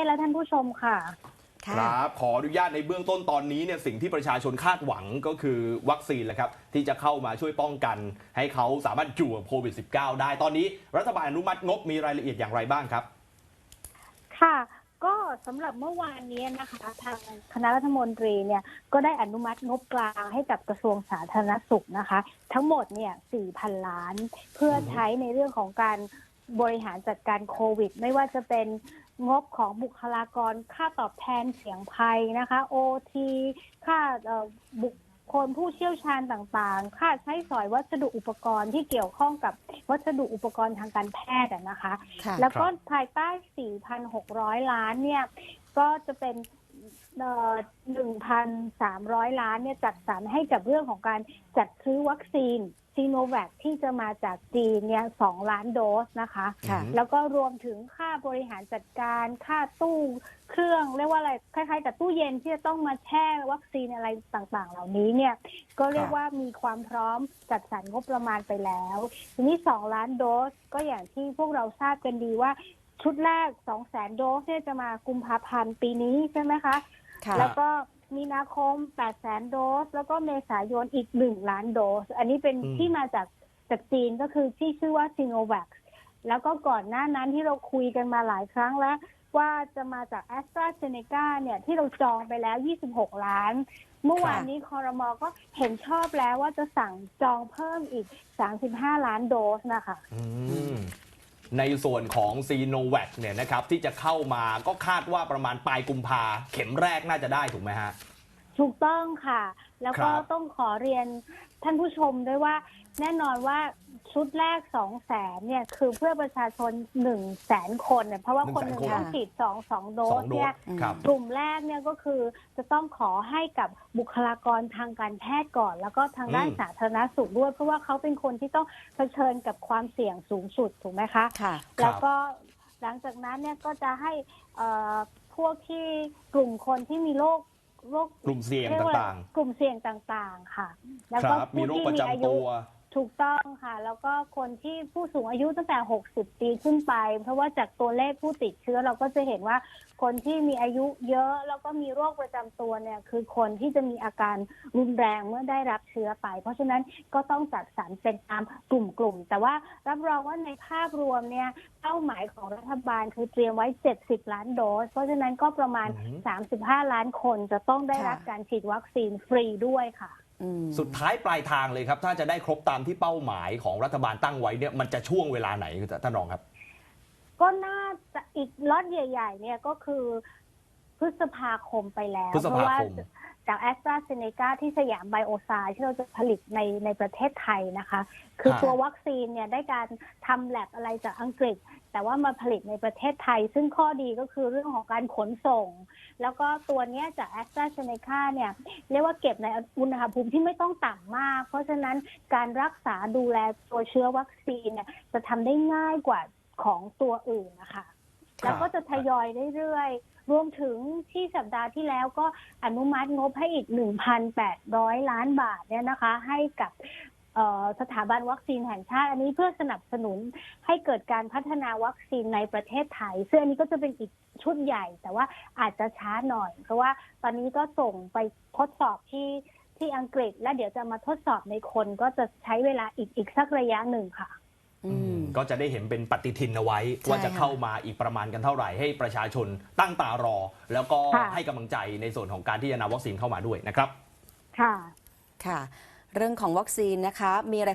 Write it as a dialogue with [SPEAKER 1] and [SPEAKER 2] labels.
[SPEAKER 1] ศและท่านผู้ชมค่ะ
[SPEAKER 2] ค่ะ
[SPEAKER 3] ครับขออนุญาตในเบื้องต้นตอนนี้เนี่ยสิ่งที่ประชาชนคาดหวังก็คือวัคซีนแหละครับที่จะเข้ามาช่วยป้องกัน ให้เขาสามารถอยู่กับโควิด -19 ได้ตอนนี้รัฐบาลอนุมัติงบมีรายละเอียดอย่างไรบ้างครับ
[SPEAKER 1] ค่ะ ก็สำหรับเมื่อวานนี้นะคะ ทางคณะรัฐมนตรีเนี่ยก็ได้อนุมัติงบกลางให้กับกระทรวงสาธารณสุขนะคะ ทั้งหมดเนี่ย 4,000 ล้าน เพื่อใช้ในเรื่องของการบริหารจัดการโควิด ไม่ว่าจะเป็น งบของบุคลากรค่าตอบแทนเสี่ยงภัยนะคะ OT ค่าเอ่อบุคคลผู้เชี่ยวชาญต่างๆ ค่าใช้สอยวัสดุอุปกรณ์ที่เกี่ยวข้องกับวัสดุอุปกรณ์ทางการแพทย์อะนะคะ
[SPEAKER 2] ค่ะ
[SPEAKER 1] แล้วก็
[SPEAKER 3] ครับ
[SPEAKER 1] ภายใต้ 4,600 ล้านเนี่ย ก็จะเป็นเอ่อ1,300 ล้านเนี่ยจัดสรรให้กับเรื่องของการจัดซื้อวัคซีน ซีโนแวคที่จะมาจากจีนเนี่ย2ล้านโดสนะคะ
[SPEAKER 2] ค่ะ
[SPEAKER 1] แล้วก็รวมถึงค่าบริหารจัดการค่าตู้เครื่องเรียกว่าอะไรคล้ายๆกับตู้เย็นที่จะต้องมาแช่วัคซีนอะไรต่างๆ เหล่านี้เนี่ยก็เรียกว่ามีความพร้อมจัดสรรงบประมาณไปแล้ว ทีนี้2ล้านโดสก็อย่างที่พวกเราทราบกันดีว่า ชุดแรก2แสนโดสเนี่ยจะมากุมภาพันธ์ปีนี้ใช่ไหมคะ
[SPEAKER 2] ค่ะ
[SPEAKER 1] แล้วก็ มีนาคม8แสนโดส แล้วก็เมษายนอีก1ล้านโดส อันนี้เป็น
[SPEAKER 3] อืม
[SPEAKER 1] ที่มาจากจากจีนก็คือที่ชื่อว่าซีโนแวคแล้วก็ก่อนหน้านั้นที่เราคุยกันมาหลายครั้งแล้ว ว่าจะมาจากแอสตราเซเนกาเนี่ยที่เราจองไปแล้ว 26 ล้าน เมื่อวานนี้คอรมอก็เห็นชอบแล้วว่าจะสั่งจองเพิ่มอีก 35 ล้านโดสนะคะ
[SPEAKER 3] อืม ในส่วนของซีโนแวคเนี่ยนะครับที่จะเข้ามาก็คาดว่าประมาณปลายกุมภาเข็มแรกน่าจะได้ถูกไหมฮะ
[SPEAKER 1] ถูกต้องค่ะ แล้วก็
[SPEAKER 3] ครับ
[SPEAKER 1] ต้องขอเรียนท่านผู้ชมด้วยว่า แน่นอนว่า ชุดแรกสองแสนเนี่ยคือเพื่อประชาชนหนึ่งแสนคนเนี่ยเพราะว่าคนหนึ่ง
[SPEAKER 3] 100,000
[SPEAKER 1] ต้องฉีดสองสองโด
[SPEAKER 3] สอ
[SPEAKER 1] ส
[SPEAKER 3] งโด
[SPEAKER 1] เนี่
[SPEAKER 3] ส
[SPEAKER 1] ย
[SPEAKER 3] ครับ
[SPEAKER 1] กลุ่มแรกเนี่ยก็คือจะต้องขอให้กับบุคลากรทางการแพทย์ก่อน แล้วก็ทางด้าน
[SPEAKER 3] อืม
[SPEAKER 1] สาธารณสุขด้วย เพราะว่าเขาเป็นคนที่ต้องเผชิญกับความเสี่ยงสูงสุดถูกไหมคะ
[SPEAKER 2] ค่ะ
[SPEAKER 1] แล้วก็หลังจากนั้นเนี่ยก็จะให้เอ่อพวกที่กลุ่มคนที่มีโรคโรค
[SPEAKER 3] กลุ่มเสี่ยง
[SPEAKER 1] รีกว่
[SPEAKER 3] ต่าง
[SPEAKER 1] กลุ่มเสี่ยงต่างๆค่ะ แล้ว
[SPEAKER 3] ๆ ค
[SPEAKER 1] ก็
[SPEAKER 3] รับ มี
[SPEAKER 1] ผู้
[SPEAKER 3] โรค
[SPEAKER 1] ที่
[SPEAKER 3] ประ
[SPEAKER 1] มี
[SPEAKER 3] จำ
[SPEAKER 1] อายุ
[SPEAKER 3] ตัว
[SPEAKER 1] ถูกต้องค่ะ แล้วก็คนที่ผู้สูงอายุตั้งแต่ 60 ปีขึ้นไป เพราะว่าจากตัวเลขผู้ติดเชื้อเราก็จะเห็นว่าคนที่มีอายุเยอะแล้วก็มีโรคประจำตัวเนี่ยคือคนที่จะมีอาการรุนแรงเมื่อได้รับเชื้อไป เพราะฉะนั้นก็ต้องจัดสรรเป็นตามกลุ่มๆแต่ว่ารับรองว่าในภาพรวมเนี่ยเป้าหมายของรัฐบาลคือเตรียมไว้ 70 ล้านโดส เพราะฉะนั้นก็ประมาณ
[SPEAKER 3] อือฮึ
[SPEAKER 1] 35 ล้านคนจะต้องได้รับ
[SPEAKER 2] ค่ะ
[SPEAKER 1] การฉีดวัคซีนฟรีด้วยค่ะ
[SPEAKER 2] อืม
[SPEAKER 3] สุดท้ายปลายทางเลยครับ ถ้าจะได้ครบตามที่เป้าหมายของรัฐบาลตั้งไว้เนี่ยมันจะช่วงเวลาไหนท่านรองครับ
[SPEAKER 1] ก็น่าจะอีกล็อตใหญ่ ๆ เนี่ยก็คือพฤษภาคมไปแล้ว
[SPEAKER 3] พฤษ
[SPEAKER 1] เพ
[SPEAKER 3] ภาคม
[SPEAKER 1] ราะว่า จากแอสตราเซเนกาที่สยามไบโอไซด์ที่เราจะผลิตในในประเทศไทยนะคะ คือ
[SPEAKER 3] ค่ะ
[SPEAKER 1] ตัววัคซีนเนี่ยได้การทำแลบอะไรจากอังกฤษ แต่ว่ามาผลิตในประเทศไทย ซึ่งข้อดีก็คือเรื่องของการขนส่ง แล้วก็ตัวเนี้ยจากแอสตราเซเนกาเนี่ยเรียกว่าเก็บในอุณหภูมิที่ไม่ต้องต่ำมาก เพราะฉะนั้นการรักษาดูแลตัวเชื้อวัคซีนเนี่ยจะทำได้ง่ายกว่าของตัวอื่นนะคะ แล้วก็จะทยอยเรื่อยๆ รวมถึงที่สัปดาห์ที่แล้วก็อนุมัติงบให้อีก 1,800 ล้านบาทเนี่ยนะคะ ให้กับสถาบันวัคซีนแห่งชาติ อันนี้เพื่อสนับสนุนให้เกิดการพัฒนาวัคซีนในประเทศไทยซึ่งอันนี้ก็จะเป็นอีกชุดใหญ่ แต่ว่าอาจจะช้าหน่อย เพราะว่าตอนนี้ก็ส่งไปทดสอบที่ที่อังกฤษ และเดี๋ยวจะมาทดสอบในคนก็จะใช้เวลาอีกอีกสักระยะหนึ่งค่ะ
[SPEAKER 3] ก็จะได้เห็นเป็นปฏิทินเอาไว้
[SPEAKER 2] ใช่
[SPEAKER 3] ว่าจะ
[SPEAKER 2] ค่ะ
[SPEAKER 3] เข้ามาอีกประมาณกันเท่าไหร่ ให้ประชาชนตั้งตารอ แล้วก็
[SPEAKER 1] ค่ะ
[SPEAKER 3] ให้กำลังใจในส่วนของการที่จะนำวัคซีนเข้ามาด้วยนะครับ
[SPEAKER 1] ค่ะ
[SPEAKER 2] ค่ะ เรื่องของวัคซีนนะคะ มีอะไรเพิ่ม